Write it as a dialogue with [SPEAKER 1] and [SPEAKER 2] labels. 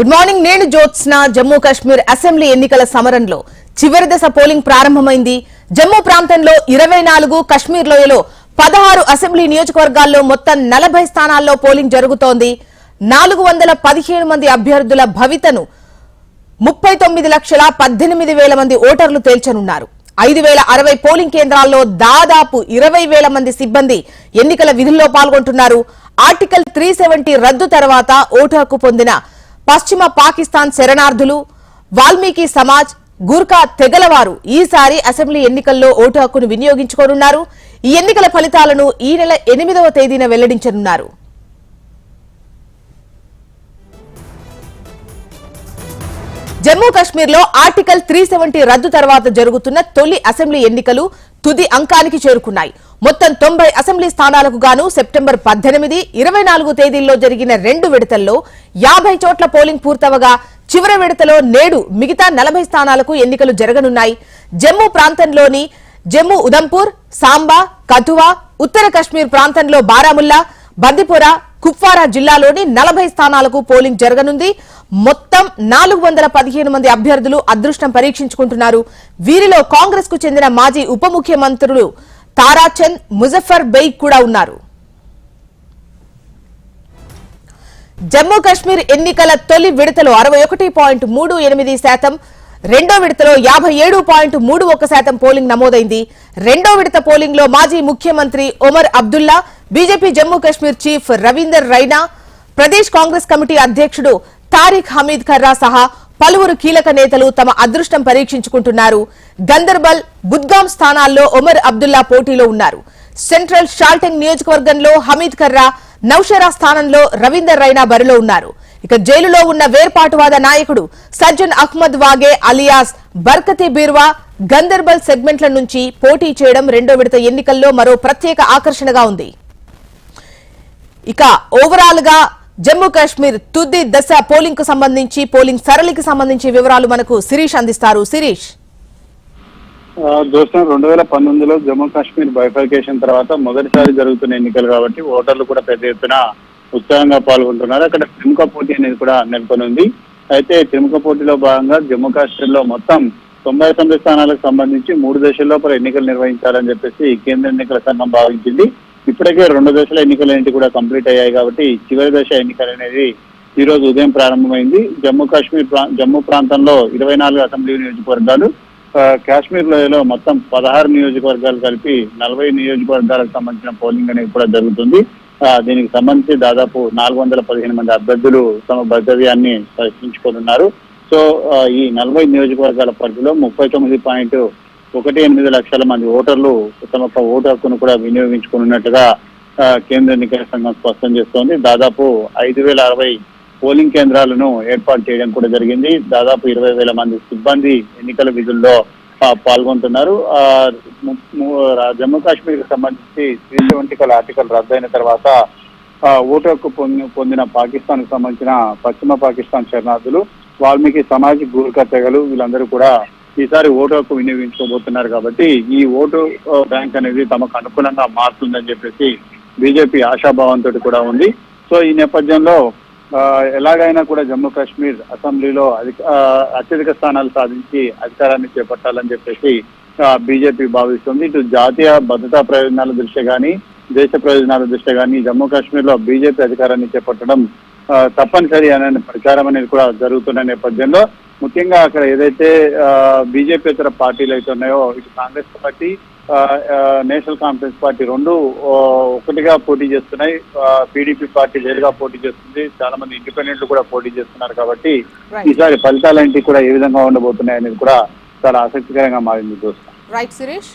[SPEAKER 1] Good morning నేను Jyotsna. Jammu Kashmir assembly ఎన్నికల సమరంలో చివరి దశ పోలింగ్ ప్రారంభమైంది. జమ్మూ ప్రాంతంలో ఇరవై నాలుగు కశ్మీర్ లోయలో పదహారు అసెంబ్లీ నియోజకవర్గాల్లో మొత్తం నలభై స్థానాల్లో పోలింగ్ జరుగుతోంది. నాలుగు వందల పదిహేను మంది అభ్యర్థుల భవితను ముప్పై తొమ్మిది లక్షల పద్దెనిమిది వేల మంది ఓటర్లు తేల్చనున్నారు. ఐదు వేల అరవై పోలింగ్ కేంద్రాల్లో దాదాపు ఇరవై వేల మంది సిబ్బంది ఎన్నికల విధుల్లో పాల్గొంటున్నారు. ఆర్టికల్ త్రీ సెవెంటీ రద్దు తర్వాత ఓటు హక్కు పొందిన పశ్చిమ పాకిస్తాన్ శరణార్థులు వాల్మీకి సమాజ్ గూర్ఖా తెగలవారు ఈసారి అసెంబ్లీ ఎన్నికల్లో ఓటు హక్కును వినియోగించుకోనున్నారు. ఈ ఎన్నికల ఫలితాలను ఈ నెల ఎనిమిదవ తేదీన వెల్లడించనున్నారు. జమ్మూ కాశ్మీర్లో ఆర్టికల్ త్రీ సెవెంటీ రద్దు తర్వాత జరుగుతున్న తొలి అసెంబ్లీ ఎన్నికలు తుది అంకానికి చేరుకున్నాయి. మొత్తం తొంభై అసెంబ్లీ స్థానాలకు గాను సెప్టెంబర్ పద్దెనిమిది ఇరవై నాలుగు తేదీల్లో జరిగిన రెండు విడతల్లో యాభై చోట్ల పోలింగ్ పూర్తవగా చివరి విడతలో నేడు మిగతా నలభై స్థానాలకు ఎన్నికలు జరగనున్నాయి. జమ్మూ ప్రాంతంలోని జమ్మూ ఉదంపూర్ సాంబా కథువా ఉత్తర కశ్మీర్ ప్రాంతంలో బారాముల్లా బందిపుర కుప్వారా జిల్లాలోని నలభై స్థానాలకు పోలింగ్ జరగనుంది. మొత్తం నాలుగు వందల పదిహేను మంది అభ్యర్థులు అదృష్టం పరీక్షించుకుంటున్నారు. వీరిలో కాంగ్రెస్కు చెందిన మాజీ ఉప ముఖ్యమంత్రులు తారాచంద్ ముజఫర్ బెయిక్ కూడా ఉన్నారు. జమ్మూ కాశ్మీర్ ఎన్నికల తొలి విడతలో అరవై ఒకటి పాయింట్ మూడు ఎనిమిది శాతం రెండో విడతలో యాభై ఏడు పాయింట్ మూడు ఒక శాతం పోలింగ్ నమోదైంది. రెండో విడత పోలింగ్లో మాజీ ముఖ్యమంత్రి Omar Abdullah BJP Jammu Kashmir chief Ravinder Raina Pradesh Congress committee అధ్యక్షుడు తారిక్ హమీద్ ఖర్రా సహా పలువురు కీలక నేతలు తమ అదృష్టం పరీక్షించుకుంటున్నారు. గందర్బల్ బుద్గాం స్థానాల్లో ఒమర్ అబ్దుల్లా పోటీలో ఉన్నారు. సెంట్రల్ షాల్టెంగ్ నియోజకవర్గంలో హమీద్ ఖర్రా నౌషరా స్థానంలో రవీందర్ రైనా బరిలో ఉన్నారు. ఇక జైలులో ఉన్న వేర్పాటువాద నాయకుడు సజ్జన్ అహ్మద్ వాగే అలియాస్ బర్కతి బీర్వా గందర్బల్ సెగ్మెంట్ల నుంచి పోటీ చేయడం రెండో విడత ఎన్నికల్లో మరో ప్రత్యేక ఆకర్షణగా ఉంది. ఇక ఓవరాల్గా జమ్మూ కాశ్మీర్ తుది దశ పోలింగ్కు సంబంధించి పోలింగ్ సరళికి సంబంధించి వివరాలు మనకు శిరీష్ అందిస్తారు. శిరీష్.
[SPEAKER 2] దోస్తం రెండు వేల పంతొమ్మిదిలో జమ్మూ కాశ్మీర్ బైఫర్కేషన్ తర్వాత మొదటిసారి జరుగుతున్న ఎన్నికలు కాబట్టి ఓటర్లు కూడా పెద్ద ఎత్తున ఉత్సాహంగా పాల్గొంటున్నారు. అక్కడ త్రిముఖ పోటీ అనేది కూడా నెలకొని ఉంది అయితే త్రిముఖ పోటీలో భాగంగా జమ్మూ కాశ్మీర్లో మొత్తం తొంభై తొమ్మిది స్థానాలకు సంబంధించి మూడు దశల ఎన్నికలు నిర్వహించాలని చెప్పేసి కేంద్ర ఎన్నికల సంఘం భావించింది. ఇప్పటికే రెండు దశల ఎన్నికలు ఏంటి కూడా కంప్లీట్ అయ్యాయి కాబట్టి చివరి దశ ఎన్నికలు అనేది ఈ రోజు ఉదయం ప్రారంభమైంది. జమ్మూ కాశ్మీర్ ప్రా- జమ్మూ ప్రాంతంలో ఇరవై నాలుగు అసెంబ్లీ నియోజకవర్గాలు కాశ్మీర్ లోయలో మొత్తం పదహారు నియోజకవర్గాలు కలిపి నలభై నియోజకవర్గాలకు సంబంధించిన పోలింగ్ అనేది కూడా జరుగుతుంది. దీనికి సంబంధించి దాదాపు నాలుగు వందల పదిహేను మంది అభ్యర్థులు తమ భద్రవ్యాన్ని పరిశీలించుకుంటున్నారు సో ఈ నలభై నియోజకవర్గాల పరిధిలో ముప్పై తొమ్మిది పాయింట్ ఒకటి ఎనిమిది లక్షల మంది ఓటర్లు తమ యొక్క ఓటు హక్కును కూడా వినియోగించుకున్నట్టుగా ఆ, కేంద్ర ఎన్నికల సంఘం స్పష్టం చేస్తోంది. దాదాపు ఐదు వేల అరవై పోలింగ్ కేంద్రాలను ఏర్పాటు చేయడం కూడా జరిగింది. దాదాపు ఇరవై వేల మంది సిబ్బంది ఎన్నికల విధుల్లో పాల్గొంటున్నారు. ఆ, జమ్మూ కాశ్మీర్కి సంబంధించి త్రీ సెవెంటీ ఆర్టికల్ రద్దయిన తర్వాత ఆ, ఓటు హక్కు పొందిన పాకిస్తాన్కు సంబంధించిన పశ్చిమ పాకిస్తాన్ శరణార్థులు వాల్మీకి సమాజ్ గూర్ఖా తెగలు వీళ్ళందరూ కూడా ఈసారి ఓటు హక్కు వినియోగించుకోబోతున్నారు కాబట్టి ఈ ఓటు బ్యాంక్ అనేది తమకు అనుకూలంగా మారుతుందని చెప్పేసి బీజేపీ ఆశాభావంతో కూడా ఉంది. సో ఈ నేపథ్యంలో ఆ, ఎలాగైనా కూడా జమ్మూ కాశ్మీర్ అసెంబ్లీలో అధిక ఆ, అత్యధిక స్థానాలు సాధించి అధికారాన్ని చేపట్టాలని చెప్పేసి బీజేపీ భావిస్తుంది. ఇటు జాతీయ భద్రతా ప్రయోజనాల దృష్ట్యా కానీ దేశ ప్రయోజనాల దృష్ట్యా కానీ జమ్మూ కాశ్మీర్లో బీజేపీ అధికారాన్ని చేపట్టడం ఆ, తప్పనిసరి అనే ప్రచారం అనేది కూడా జరుగుతున్న నేపథ్యంలో ముఖ్యంగా అక్కడ ఏదైతే బీజేపీ ఇతర పార్టీలు అయితే ఉన్నాయో ఇటు Congress party national conference party రెండు ఒకటిగా పోటీ చేస్తున్నాయి. పీడీపీ పార్టీ వేరుగా పోటీ చేస్తుంది. చాలా మంది ఇండిపెండెంట్లు కూడా పోటీ చేస్తున్నారు కాబట్టి. ఈసారి ఫలితాలేంటి కూడా ఏ విధంగా ఉండబోతున్నాయి అనేది కూడా చాలా ఆసక్తికరంగా మారింది. చూస్తాం
[SPEAKER 1] రైట్ శిరీష్